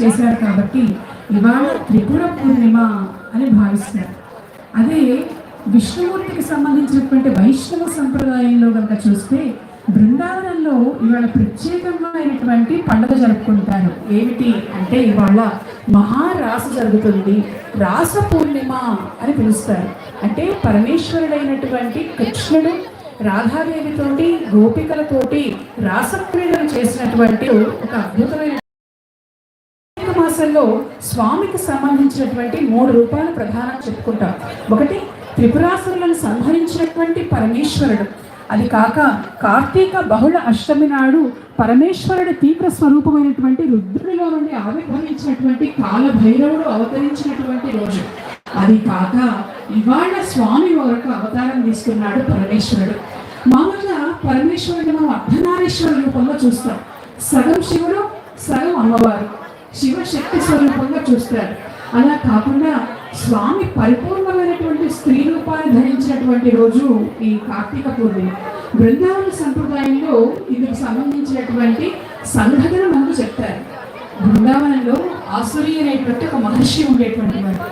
చేశారు కాబట్టి ఇవాళ త్రిపుర పూర్ణిమ అని భావిస్తారు అదే విష్ణుమూర్తికి సంబంధించినటువంటి వైష్ణవ సంప్రదాయంలో కనుక చూస్తే బృందావనంలో ఇవాళ ప్రత్యేకమైనటువంటి పండుగ జరుపుకుంటారు. ఏమిటి అంటే ఇవాళ మహారాస జరుగుతుంది. రాస పూర్ణిమ అని పిలుస్తారు. అంటే పరమేశ్వరుడైనటువంటి కృష్ణుడు రాధాదేవితోటి గోపికలతోటి రాసక్రీడలు చేసినటువంటి ఒక అద్భుతమైన కార్తీక స్వామికి సంబంధించినటువంటి మూడు రూపాలు ప్రధానంగా చెప్పుకుంటాం. ఒకటి త్రిపురాసురులను సంహరించినటువంటి పరమేశ్వరుడు. అది కాక కార్తీక బహుళ అష్టమి నాడు పరమేశ్వరుడి తీవ్ర స్వరూపమైనటువంటి రుద్రుడిలో నుండి ఆవిర్భవించినటువంటి కాలభైరవుడు అవతరించినటువంటి రోజు. అది కాక ఇవాళ స్వామి వరకు అవతారం తీసుకున్నాడు పరమేశ్వరుడు. మామూలుగా పరమేశ్వరుడు మనం అర్ధనారీశ్వర రూపంలో చూస్తాం. సగం శివుడు సగం అమ్మవారు. శివశక్తి స్వరూపంగా చూస్తారు. అలా కాకుండా స్వామి పరిపూర్ణమైనటువంటి స్త్రీ రూపాన్ని ధరించినటువంటి రోజు ఈ కార్తీక పూర్ణిమ. బృందావన సంప్రదాయంలో ఇందుకు సంబంధించినటువంటి సంఘటన మనకు చెప్తారు. బృందావనంలో ఆసురి అనేటువంటి ఒక మహర్షి ఉండేటువంటి వాడు.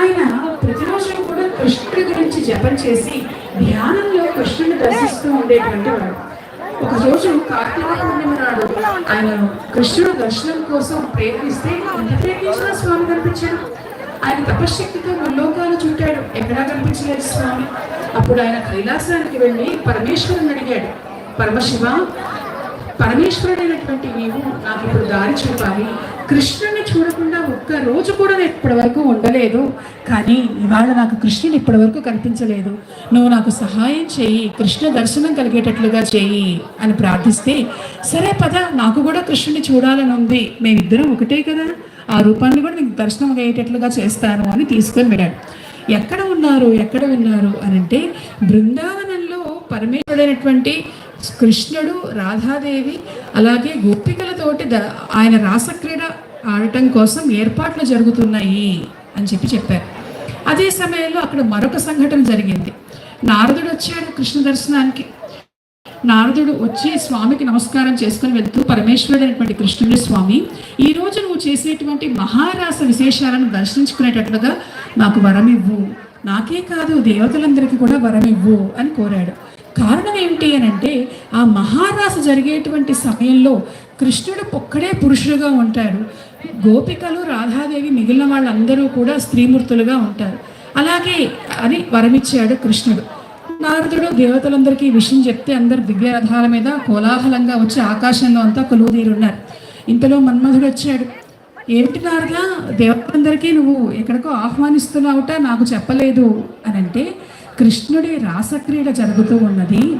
ఆయన ప్రతిరోజు కూడా కృష్ణుడి గురించి జపం చేసి ధ్యానంలో కృష్ణుని దర్శిస్తూ ఉండేటువంటి వాడు. ఒక రోజు కార్తీక పూర్ణిమ నాడు ఆయన కృష్ణుడు దర్శనం కోసం ప్రయత్నిస్తే ఎంత ప్రయత్నించినా స్వామి కనిపించాడు. ఆయన తపశ్శక్తితో లోకాలు చుట్టాడు. ఎక్కడా కనిపించలేదు స్వామి. అప్పుడు ఆయన కైలాసానికి వెళ్ళి పరమేశ్వరుని అడిగాడు. పరమశివ పరమేశ్వరుడైనటువంటి నీవు నాకు ఇప్పుడు దారి చూపాలి. కృష్ణుని చూడకుండా ఒక్క రోజు కూడా నేను ఇప్పటి వరకు ఉండలేదు. కానీ ఇవాళ నాకు కృష్ణుని ఇప్పటి వరకు కనిపించలేదు. నువ్వు నాకు సహాయం చేయి కృష్ణ దర్శనం కలిగేటట్లుగా చేయి అని ప్రార్థిస్తే సరే పద నాకు కూడా కృష్ణుని చూడాలని ఉంది. మేమిద్దరం ఒకటే కదా. ఆ రూపాన్ని కూడా నీకు దర్శనం అయ్యేటట్లుగా చేస్తాను అని తీసుకొని వెళ్ళాడు. ఎక్కడ ఉన్నారు ఎక్కడ ఉన్నారు అని అంటే బృందావనంలో పరమేశ్వరుడైనటువంటి కృష్ణుడు రాధాదేవి అలాగే గోపికలతోటి ద ఆయన రాసక్రీడ ఆడటం కోసం ఏర్పాట్లు జరుగుతున్నాయి అని చెప్పి చెప్పారు. అదే సమయంలో అక్కడ మరొక సంఘటన జరిగింది. నారదుడు వచ్చాడు కృష్ణ దర్శనానికి. నారదుడు వచ్చి స్వామికి నమస్కారం చేసుకుని వెళ్తూ పరమేశ్వరుడు అనేటువంటి కృష్ణుడి స్వామి ఈ రోజు నువ్వు చేసేటువంటి మహారాస విశేషాలను దర్శించుకునేటట్లుగా నాకు వరం ఇవ్వు నాకే కాదు దేవతలందరికీ కూడా వరం ఇవ్వు అని కోరాడు. కారణం ఏమిటి అని అంటే ఆ మహారాస జరిగేటువంటి సమయంలో కృష్ణుడు ఒక్కడే పురుషుడుగా ఉంటాడు. గోపికలు రాధాదేవి మిగిలిన వాళ్ళందరూ కూడా స్త్రీమూర్తులుగా ఉంటారు. అలాగే అని వరమిచ్చాడు కృష్ణుడు. నారదుడు దేవతలందరికీ విషయం చెప్తే అందరు దివ్య రథాల మీద కోలాహలంగా వచ్చి ఆకాశంలో అంతా కొలువుదీరున్నారు. ఇంతలో మన్మధుడు వచ్చాడు. ఏమిటి నారదా దేవతలందరికీ నువ్వు ఎక్కడికో ఆహ్వానిస్తున్నావుట నాకు చెప్పలేదు అని అంటే కృష్ణుడి రాసక్రీడ జరుగుతూ ఉన్నది.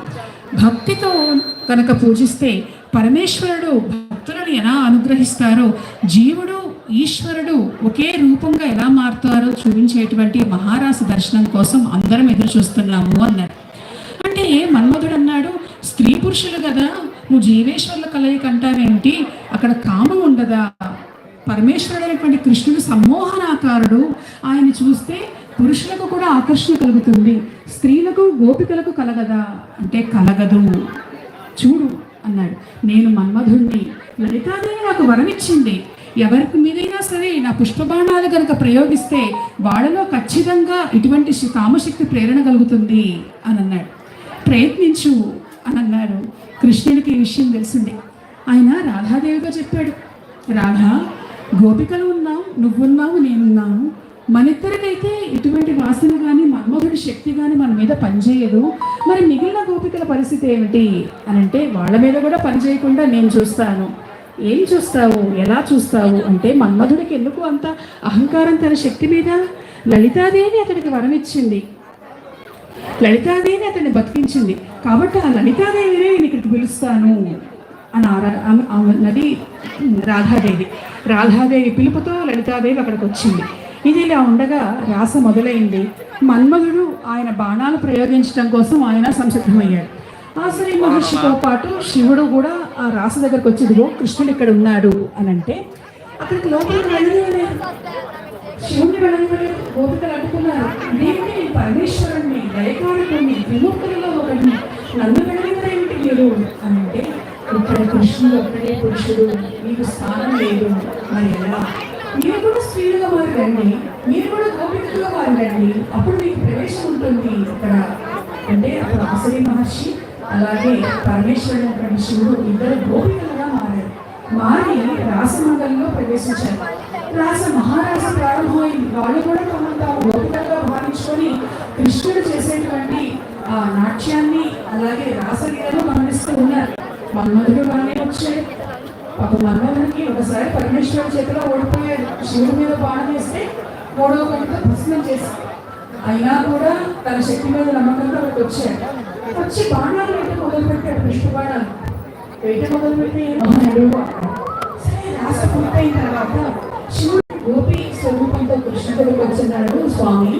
భక్తితో కనుక పూజిస్తే పరమేశ్వరుడు భక్తులను ఎలా అనుగ్రహిస్తారో జీవుడు ఈశ్వరుడు ఒకే రూపంగా ఎలా మారుతారో చూపించేటువంటి మహారాస దర్శనం కోసం అందరం ఎదురు చూస్తున్నాము అన్నారు. అంటే మన్మధుడు అన్నాడు స్త్రీ పురుషులు కదా నువ్వు జీవేశ్వరుల కలయిక అంటావేంటి? అక్కడ కామం ఉండదా? పరమేశ్వరుడైనటువంటి కృష్ణుడు సమ్మోహనాకారుడు. ఆయన చూస్తే పురుషులకు కూడా ఆకర్షణ కలుగుతుంది. స్త్రీలకు గోపికలకు కలగదా? అంటే కలగదు. చూడు అన్నాడు. నేను మన్మధుణ్ణి. లలితాదేవి నాకు వరమిచ్చింది. ఎవరికి మీదైనా సరే నా పుష్పబాణాలు కనుక ప్రయోగిస్తే వాళ్ళలో ఖచ్చితంగా ఇటువంటి కామశక్తి ప్రేరణ కలుగుతుంది అని అన్నాడు ప్రయత్నించు అని అన్నాడు కృష్ణుడికి ఈ విషయం తెలిసింది. ఆయన రాధాదేవిగా చెప్పాడు. రాధా గోపికలు ఉన్నావు నువ్వున్నావు నేనున్నాను. మనిద్దరికైతే ఇటువంటి వాసన కానీ మన్మధుడి శక్తి కానీ మన మీద పనిచేయదు. మరి మిగిలిన గోపికల పరిస్థితి ఏమిటి? అని అంటే వాళ్ళ మీద కూడా పనిచేయకుండా నేను చూస్తాను. ఏం చూస్తావు? ఎలా చూస్తావు? అంటే మన్మధుడికి ఎందుకు అంత అహంకారం తన శక్తి మీద? లలితాదేవి అతడికి వరం ఇచ్చింది లలితాదేవి అతన్ని బతికించింది. కాబట్టి ఆ లలితాదేవినే నేను ఇక్కడికి పిలుస్తాను అని ఆరా- ఆమె నది రాధాదేవి రాధాదేవి పిలుపుతో లలితాదేవి అక్కడికి వచ్చింది. ఇది ఇలా ఉండగా రాస మొదలైంది. మన్మధుడు ఆయన బాణాలు ప్రయోగించడం కోసం ఆయన సంసిద్ధమయ్యాడు. ఆశ్రయ మహర్షితో పాటు శివుడు కూడా ఆ రాస దగ్గరకు వచ్చి ఇదిగో కృష్ణుడు ఇక్కడ ఉన్నాడు అని అంటే అక్కడికి లోపలికి వెళ్ళలేదు శివుని వెళ్ళలేదు గోపికలు అడ్డుకున్నారు నేను పరమేశ్వరుణ్ణి దయకారుడిని విముక్తులలో ఒకరిని నన్ను వెళ్ళనివ్వరేమిటి మీరు అని అంటే ఇక్కడ కృష్ణుడు ఒక్కడే పురుషుడు. మీకు స్థానం లేదు. మరి ఎలా? మీరు కూడా స్త్రీలుగా మారండి మీరు కూడా గోపికలుగా మారండి అప్పుడు మీకు ప్రవేశం ఉంటుంది. ఇక్కడ అంటే అప్పుడు ఆశ్రయ మహర్షి అలాగే పరమేశ్వరుడు అయినటువంటి శివుడు ఇద్దరు గోపికలుగా మారారు. మారి రాసమండలిలో ప్రవేశించారు. రాస మహారాజ ప్రారంభమైంది. వాళ్ళు కూడా తమను తాము గోపికలుగా భావించుకొని కృష్ణుడు చేసేటువంటి ఆ నాట్యాన్ని అలాగే రాసలీలను గమనిస్తూ ఉన్నారు. మన్మధుడు బాగానే ఒక ఒకసారి పరమేశ్వరుడు చేతిలో ఓడిపోయాడు. శివుడి మీద బాణం వేస్తే మూడవ గంట భస్మం చేశాడు. అయినా కూడా తన శక్తి మీద నమ్మకంతో ఒకటి వచ్చాడు. వచ్చి బాణాలు వేట మొదలుపెట్టాడు విష్ణు బాణాలు వేట మొదలుపెట్టి పెట్టి సరే రాష్ట్ర పూర్తయిన తర్వాత శివుడు గోపి స్వరూపంతో కృష్ణుడికి వచ్చినాడు స్వామి